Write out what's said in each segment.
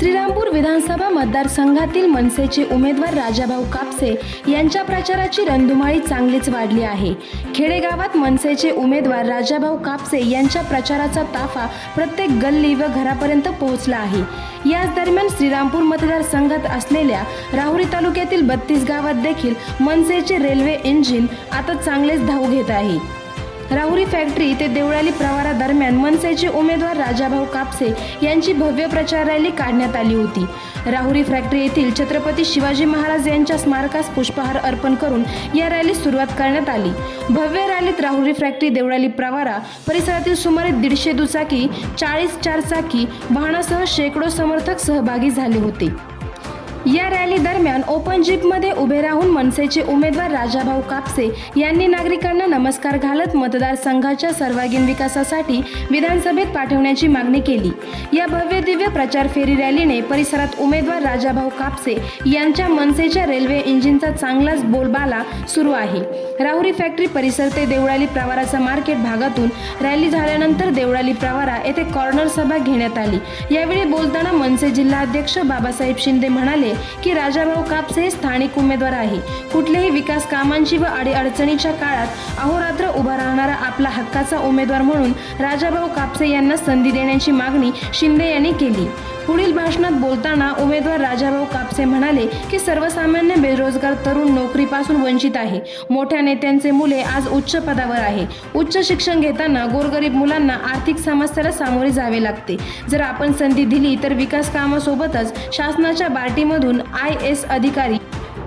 श्रीरामपूर विधानसभा मतदारसंघातील मनसेचे उमेदवार राजाभाऊ कापसे यांच्या प्रचाराची रणधुमाळी चांगलीच वाढली आहे. खेडेगावात मनसेचे उमेदवार राजाभाऊ कापसे यांच्या प्रचाराचा ताफा प्रत्येक गल्ली व घरापर्यंत पोहोचला आहे. याच दरम्यान श्रीरामपूर मतदारसंघात असलेल्या राहुरी तालुक्यातील बत्तीस गावात देखील मनसेचे रेल्वे इंजिन आता चांगलेच धाव घेत आहे. राहुरी फॅक्टरी ते देवळाली प्रवारा दरम्यान मनसेचे उमेदवार राजाभाऊ कापसे यांची भव्य प्रचार रॅली काढण्यात आली होती. राहुरी फॅक्टरी येथील छत्रपती शिवाजी महाराज यांच्या स्मारकास पुष्पहार अर्पण करून या रॅलीस सुरुवात करण्यात आली. भव्य रॅलीत राहुरी फॅक्टरी देवळाली प्रवारा परिसरातील सुमारे दीडशे दुचाकी चाळीस चारचाकी वाहनासह शेकडो समर्थक सहभागी झाले होते. या रॅली दरम्यान ओपन जीपमध्ये उभे राहून मनसेचे उमेदवार राजाभाऊ कापसे यांनी नागरिकांना नमस्कार घालत मतदारसंघाच्या सर्वांगीण विकासासाठी विधानसभेत पाठवण्याची मागणी केली. या भव्य दिव्य प्रचार फेरी रॅलीने परिसरात उमेदवार राजाभाऊ कापसे यांच्या मनसेच्या रेल्वे इंजिनचा चांगलाच बोलबाला सुरू आहे. राहुरी फॅक्टरी परिसर ते देवळाली प्रवाराचा मार्केट भागातून रॅली झाल्यानंतर देवळाली प्रवारा येथे कॉर्नर सभा घेण्यात आली. यावेळी बोलताना मनसे जिल्हाध्यक्ष बाबासाहेब शिंदे म्हणाले की राजाभाऊ कापसे हे स्थानिक उमेदवार आहे. कुठल्याही विकास कामांची व अडीअडचणीच्या काळात अहोरात्र उभा राहणारा आपला हक्काचा उमेदवार म्हणून राजाभाऊ कापसे यांना संधी देण्याची मागणी शिंदे यांनी केली. पुढील भाषणात बोलताना उमेदवार राजाभाऊ कापसे म्हणाले की सर्वसामान्य बेरोजगार तरुण नोकरीपासून वंचित आहे. मोठ्या नेत्यांचे मुले आज उच्च पदावर आहे. उच्च शिक्षण घेताना गोरगरीब मुलांना आर्थिक समस्याला सामोरे जावे लागते. जर आपण संधी दिली तर विकास कामासोबतच शासनाच्या मधून आय एस अधिकारी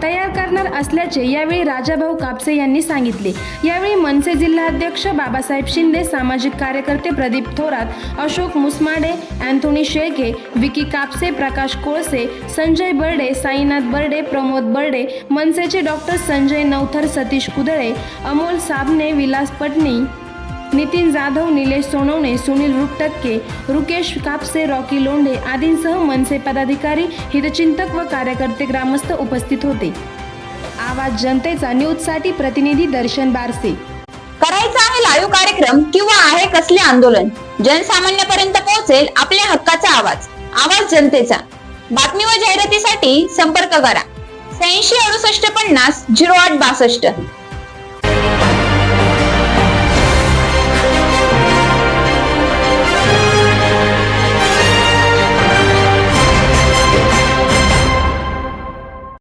तयार करणार असल्याचे यावेळी राजाभाऊ कापसे यांनी सांगितले. यावेळी मनसे जिल्हाध्यक्ष बाबासाहेब शिंदे सामाजिक कार्यकर्ते प्रदीप थोरात अशोक मुसमाडे अँथोनी शेळके विकी कापसे प्रकाश कोळसे संजय बर्डे साईनाथ बर्डे प्रमोद बर्डे मनसेचे डॉक्टर संजय नवथर सतीश कुदळे अमोल साबणे विलास पटणी नितीन जाधव निलेश सोनवणे सुनील रुपटक्के रुकेश कापसे रॉकी लोंढे आदींसह मनसे पदाधिकारी हितचिंतक व कार्यकर्ते ग्रामस्थ उपस्थित होते. आवाज जनतेचा न्यूजसाठी प्रतिनिधी दर्शन बारसे. करायचा आहे लाईव्ह कार्यक्रम किंवा आहे कसले आंदोलन? जनसामान्यपर्यंत पोहोचेल आपल्या हक्काचा आवाज. आवाज जनतेचा. बातमी व जाहिरातीसाठी संपर्क करा. शहाऐंशी अडुसष्ट पन्नास झिरो आठ बासष्ट.